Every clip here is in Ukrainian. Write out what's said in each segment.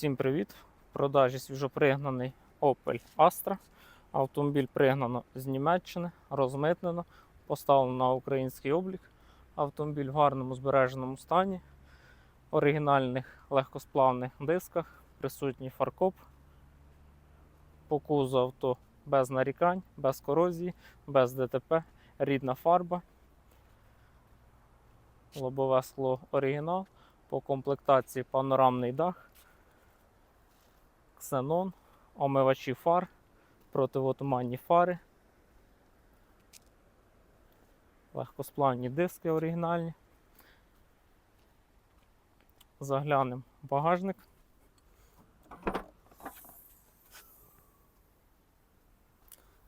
Всім привіт! В продажі свіжопригнаний Opel Astra. Автомобіль пригнано з Німеччини, розмитнено, поставлено на український облік. Автомобіль в гарному збереженому стані, оригінальних легкосплавних дисках, присутній фаркоп. По кузу авто без нарікань, без корозії, без ДТП, рідна фарба. Лобове скло оригінал. По комплектації панорамний дах ксенон, омивачі фар, противотуманні фари, легкосплавні диски оригінальні. Заглянемо багажник.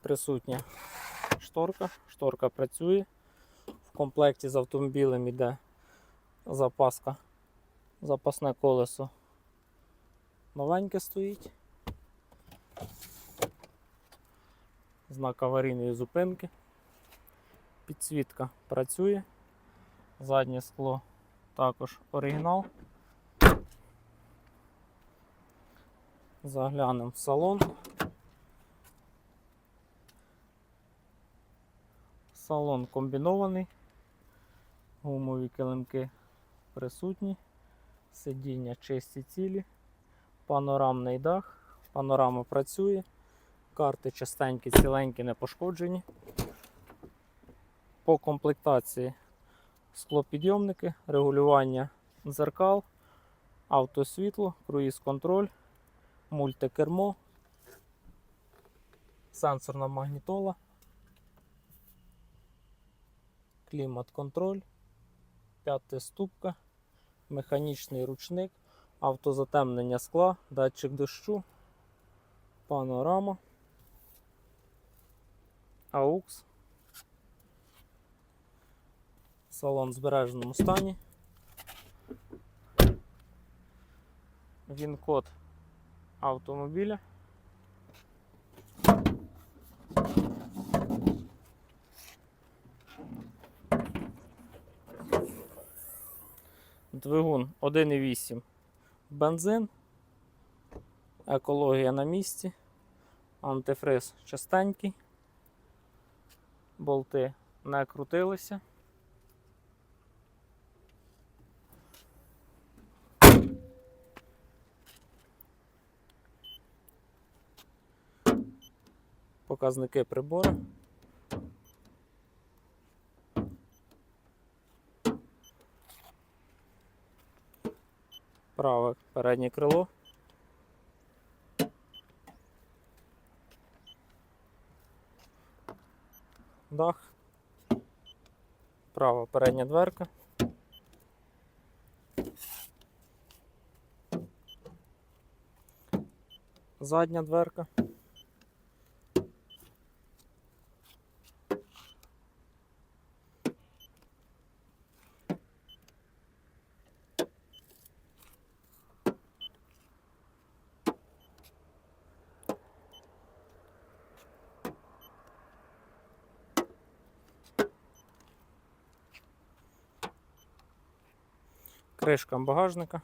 Присутня шторка, шторка працює. В комплекті з автомобілем йде запаска, запасне колесо новеньке стоїть. Знак аварійної зупинки. Підсвітка працює. Заднє скло також оригінал. Заглянемо в салон. Салон комбінований. Гумові килимки присутні. Сидіння чисті цілі панорамний дах, панорама працює, карти частенькі, ціленькі, не пошкоджені. По комплектації склопідйомники, регулювання дзеркал, автосвітло, круїз-контроль, мультикермо, сенсорна магнітола, клімат-контроль, п'ятиступка, механічний ручник автозатемнення скла, датчик дощу, панорама, AUX, салон в збереженому стані. Він код автомобіля. Двигун 1,8 бензин, екологія на місці, антифриз частенький, болти не крутилися. Показники прибору. Праве переднє крило. Дах. Права передня дверка. Задня дверка. Кришка багажника.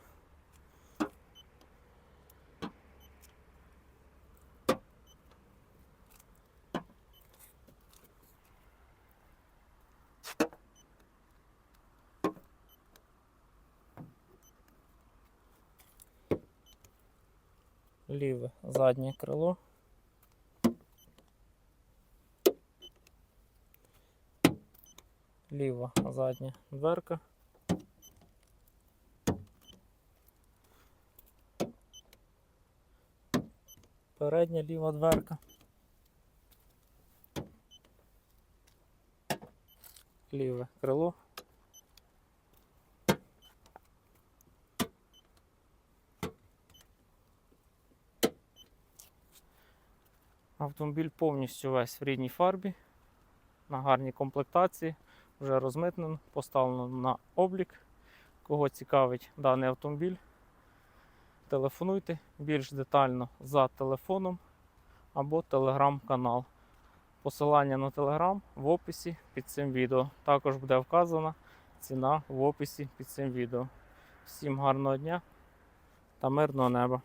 Ліве заднє крило. Ліва задня дверка. Передня ліва дверка. Ліве крило. Автомобіль повністю весь в рідній фарбі, на гарній комплектації, вже розмитнено, поставлено на облік. Кого цікавить даний автомобіль, телефонуйте більш детально за телефоном або телеграм-канал. Посилання на телеграм в описі під цим відео. Також буде вказана ціна в описі під цим відео. Всім гарного дня та мирного неба!